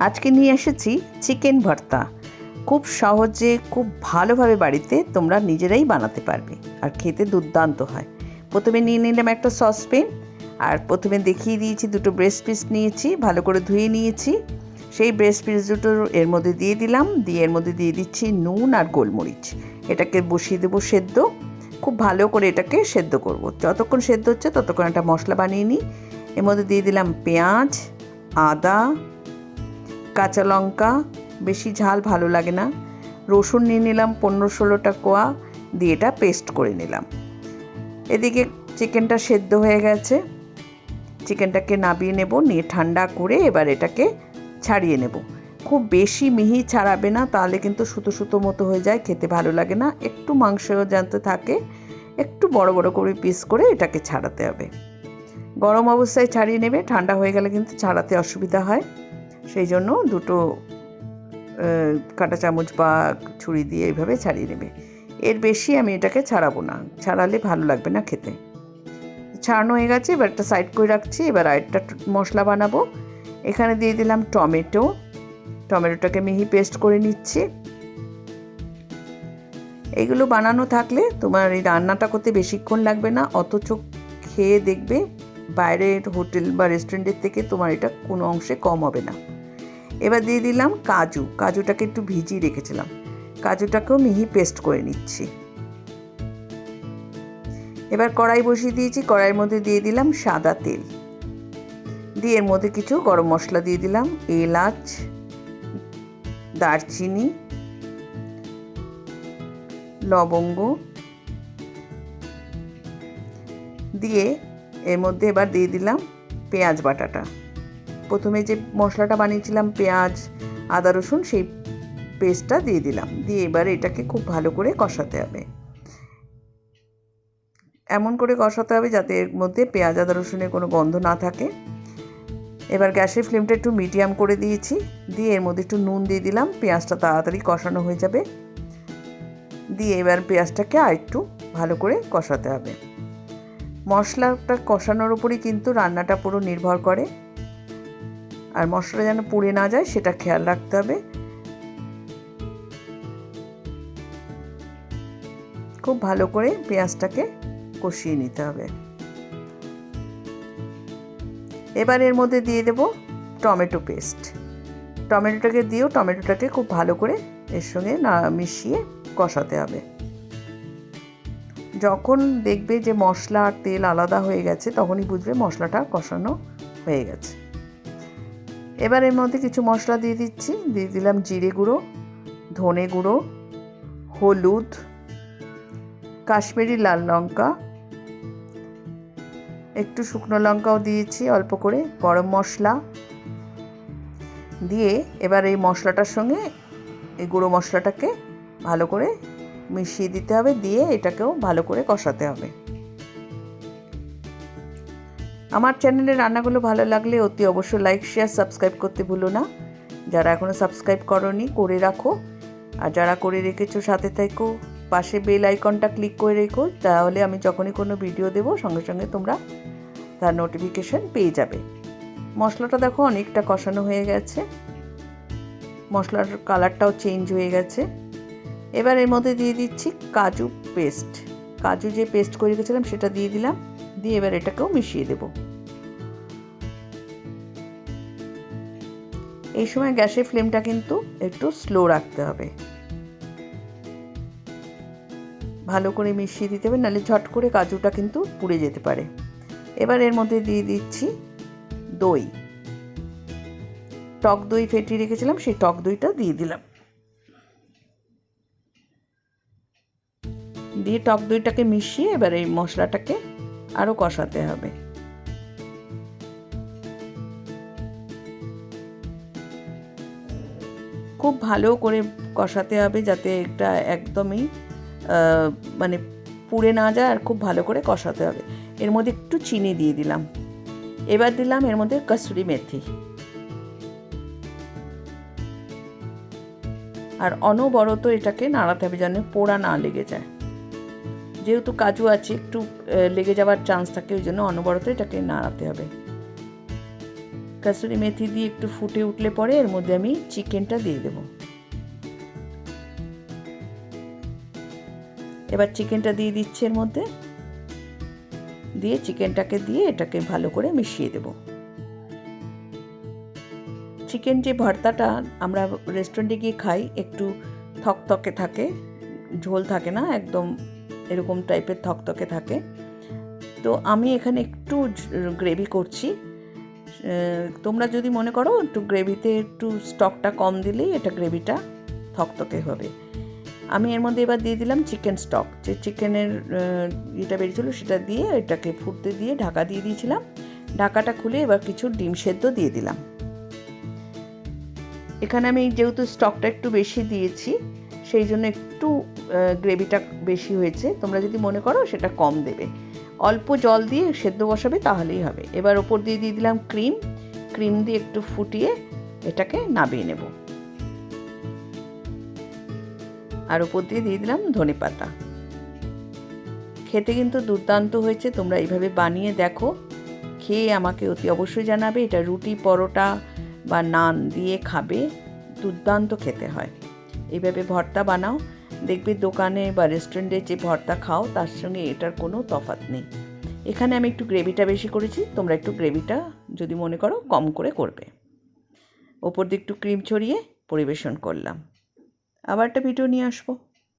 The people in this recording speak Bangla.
আজকে নিয়ে এসেছি চিকেন ভর্তা। খুব সহজে, খুব ভালোভাবে বাড়িতে তোমরা নিজেরাই বানাতে পারবে। আর খেতে দুর্দান্ত হয়। প্রথমে নিয়ে নিলাম একটা সসপেন আর প্রথমে দেখিয়ে দিয়েছি দুটো ব্রেস্ট পিস নিয়েছি, ভালো করে ধুয়ে নিয়েছি। সেই ব্রেস্ট পিস দুটো এর মধ্যে দিয়ে দিলাম, দিয়ে এর মধ্যে দিয়ে দিচ্ছি নুন আর গোলমরিচ। এটাকে বসিয়ে দেবো সেদ্ধ। খুব ভালো করে এটাকে সেদ্ধ করব। যতক্ষণ সেদ্ধ হচ্ছে ততক্ষণ একটা মশলা বানিয়ে নিই। এর মধ্যে দিয়ে দিলাম পেঁয়াজ, আদা কাঁচা লঙ্কা, বেশি ঝাল ভালো লাগে না। রসুন নিয়ে নিলাম পনেরো ষোলোটা কোয়া, দিয়ে এটা পেস্ট করে নিলাম। এদিকে চিকেনটা সেদ্ধ হয়ে গেছে। চিকেনটাকে নাবিয়ে নেব, নিয়ে ঠান্ডা করে এবার এটাকে ছাড়িয়ে নেব। খুব বেশি মিহি ছাড়াবে না, তাহলে কিন্তু সুতো সুতো মতো হয়ে যায়, খেতে ভালো লাগে না। একটু মাংস জানতে থাকে, একটু বড় বড় করে পিস করে এটাকে ছাড়াতে হবে। গরম অবস্থায় ছাড়িয়ে নেবে, ঠান্ডা হয়ে গেলে কিন্তু ছাড়াতে অসুবিধা হয়। সেই জন্য দুটো কাঁটা চামচ বা ছুরি দিয়ে এইভাবে ছাড়িয়ে নেবে। এর বেশি আমি এটাকে ছাড়াবো না। ছাড়ালে ভালো লাগবে না খেতে। ছাড়ানো হয়ে গেছে, এবার একটা সাইড করে রাখছি, এবার আরেকটা মশলা বানাবো। এখানে দিয়ে দিলাম টমেটো। টমেটোটাকে মিহি পেস্ট করে নিচ্ছি। এগুলো বানানো থাকলে তোমার এই রান্নাটা করতে বেশিক্ষণ লাগবে না, অথচ খেয়ে দেখবে বাইরের হোটেল বা রেস্টুরেন্টের থেকে তোমার এটা কোনো অংশে কম হবে না। এবার দিয়ে দিলাম কাজু। কাজুটাকে একটু ভিজিয়ে রেখেছিলাম। কাজুটাকেও মিহি পেস্ট করে নিচ্ছি। এবার কড়াই বসিয়ে দিয়েছি। কড়াইয়ের মধ্যে দিয়ে দিলাম সাদা তেল। দিয়ে এর মধ্যে কিছু গরম মশলা দিয়ে দিলাম। এলাচ, দারচিনি, লবঙ্গ। দিয়ে এর মধ্যে এবার দিয়ে দিলাম পেঁয়াজ বাটাটা। প্রথমে যে মশলাটা বানিয়েছিলাম, পেঁয়াজ, আদা, রসুন, সেই পেস্টটা দিয়ে দিলাম। দিয়ে এবার এটাকে খুব ভালো করে কষাতে হবে। এমন করে কষাতে হবে যাতে এর মধ্যে পেঁয়াজ, আদা, রসুনের কোনো গন্ধ না থাকে। এবার গ্যাসের ফ্লেমটা একটু মিডিয়াম করে দিয়েছি। দিয়ে এর মধ্যে একটু নুন দিয়ে দিলাম। পেঁয়াজটা তাড়াতাড়ি কষানো হয়ে যাবে। দিয়ে এবার পেঁয়াজটাকে আর একটু ভালো করে কষাতে হবে। মশলাটা কষানোর উপরই কিন্তু রান্নাটা পুরো নির্ভর করে। আর মশলাটা যেন পুড়ে না যায়, সেটা খেয়াল রাখতে হবে। খুব ভালো করে পেঁয়াজটাকে কষিয়ে নিতে হবে। এবার এর মধ্যে দিয়ে দেব টমেটো পেস্ট। টমেটোটাকে দিয়েও টমেটোটাকে খুব ভালো করে এর সঙ্গে না মিশিয়ে কষাতে হবে। যখন দেখবে যে মশলা আর তেল আলাদা হয়ে গেছে, তখনই বুঝবে মশলাটা কষানো হয়ে গেছে। এবার এর মধ্যে কিছু মশলা দিয়ে দিচ্ছি। দিয়ে দিলাম জিরে গুঁড়ো, ধনে গুঁড়ো, হলুদ, কাশ্মীরি লাল লঙ্কা। একটু শুকনো লঙ্কাও দিয়েছি অল্প করে, গরম মশলা। দিয়ে এবার এই মশলাটার সঙ্গে এই গুঁড়ো মশলাটাকে ভালো করে মিশিয়ে দিতে হবে। দিয়ে এটাকেও ভালো করে কষাতে হবে। আমার চ্যানেলের রান্নাগুলো ভালো লাগলে অতি অবশ্যই লাইক শেয়ার সাবস্ক্রাইব করতে ভুলো না। যারা এখনও সাবস্ক্রাইব করনি, করে রাখো। আর যারা করে রেখেছো, সাথে থেকো। পাশে বেল আইকনটা ক্লিক করে রেখো, তাহলে আমি যখনই কোনো ভিডিও দেবো, সঙ্গে সঙ্গে তোমরা তার নোটিফিকেশন পেয়ে যাবে। মশলাটা দেখো অনেকটা কষানো হয়ে গেছে। মশলার কালারটাও চেঞ্জ হয়ে গেছে। এবার এর মধ্যে দিয়ে দিচ্ছি কাজু পেস্ট কাজু যে পেস্ট করে রেখেছিলাম, সেটা দিয়ে দিলাম। দিয়ে এবার এটাকেও মিশিয়ে দেব। এই সময় গ্যাসের ফ্লেমটা কিন্তু একটু স্লো রাখতে হবে। ভালো করে মিশিয়ে দিতে হবে, নাহলে ঝট করে কাজুটা কিন্তু পুড়ে যেতে পারে। এবার এর মধ্যে দিয়ে দিচ্ছি দই। টক দই ফেটিয়ে রেখেছিলাম, সেই টক দইটা দিয়ে দিলাম। দিয়ে টক দইটাকে মিশিয়ে এবার এই মশলাটাকে আরও কষাতে হবে। খুব ভালো করে কষাতে হবে যাতে এটা একদমই মানে পুড়ে না যায় আর খুব ভালো করে কষাতে হবে। এর মধ্যে একটু চিনি দিয়ে দিলাম। এবার দিলাম এর মধ্যে কসুরি মেথি। আর অনবরত এটাকে নাড়াতে হবে যেন পোড়া না লেগে যায়। যেহেতু কাজু আছে, একটু লেগে যাওয়ার চান্স থাকে, ওই জন্য অনবরত এটাকে নাড়াতে হবে। কাসুরি মেথি দিয়ে একটু ফুটে উঠলে পরে এর মধ্যে আমি চিকেনটা দিয়ে দেব। এবার চিকেনটা দিয়ে দিচ্ছি এর মধ্যে। দিয়ে চিকেনটাকে দিয়ে এটাকে ভালো করে মিশিয়ে দেব। চিকেন যে ভর্তাটা আমরা রেস্টুরেন্টে গিয়ে খাই, একটু থকথকে থাকে, ঝোল থাকে না, একদম এরকম টাইপের থকথকে থাকে। তো আমি এখানে একটু গ্রেভি করছি। তোমরা যদি মনে করো একটু গ্রেভিতে একটু স্টকটা কম দিলেই এটা গ্রেভিটা থকথকে হবে। আমি এর মধ্যে এবার দিয়ে দিলাম চিকেন স্টক যে চিকেনের যেটা বেরিয়েছিলো সেটা দিয়ে এটাকে ফুটতে দিয়ে ঢাকা দিয়ে দিয়েছিলাম। ঢাকাটা খুলে এবার কিছু ডিম সেদ্ধ দিয়ে দিলাম। এখানে আমি যেহেতু স্টকটা একটু বেশি দিয়েছি, সেই জন্য একটু গ্রেভিটা বেশি হয়েছে। তোমরা যদি মনে করো সেটা কম দেবে। অল্প জল দিয়ে সেদ্ধ বসাবে তাহলেই হবে। এবার ওপর দিয়ে দিয়ে দিলাম ক্রিম। ক্রিম দিয়ে একটু ফুটিয়ে এটাকে নাবিয়ে নেব। আর ওপর দিয়ে দিয়ে দিলাম ধনে পাতা। খেতে কিন্তু দুর্দান্ত হয়েছে, তোমরা এইভাবে বানিয়ে দেখো। খেয়ে আমাকে অতি অবশ্যই জানাবে, এটা রুটি, পরোটা বা নান দিয়ে খাবে, দুর্দান্ত খেতে হয়। এইভাবে ভর্তা বানাও। দেখবে দোকানে বা রেস্টুরেন্টে যে ভর্তা খাও, তার সঙ্গে এটার কোনো তফাত নেই। এখানে আমি একটু গ্রেভিটা বেশি করেছি, তোমরা একটু গ্রেভিটা যদি মনে করো কম করে করবে। ওপর দিয়ে একটু ক্রিম ছড়িয়ে পরিবেশন করলাম। আবার একটা ভিডিও নিয়ে আসব।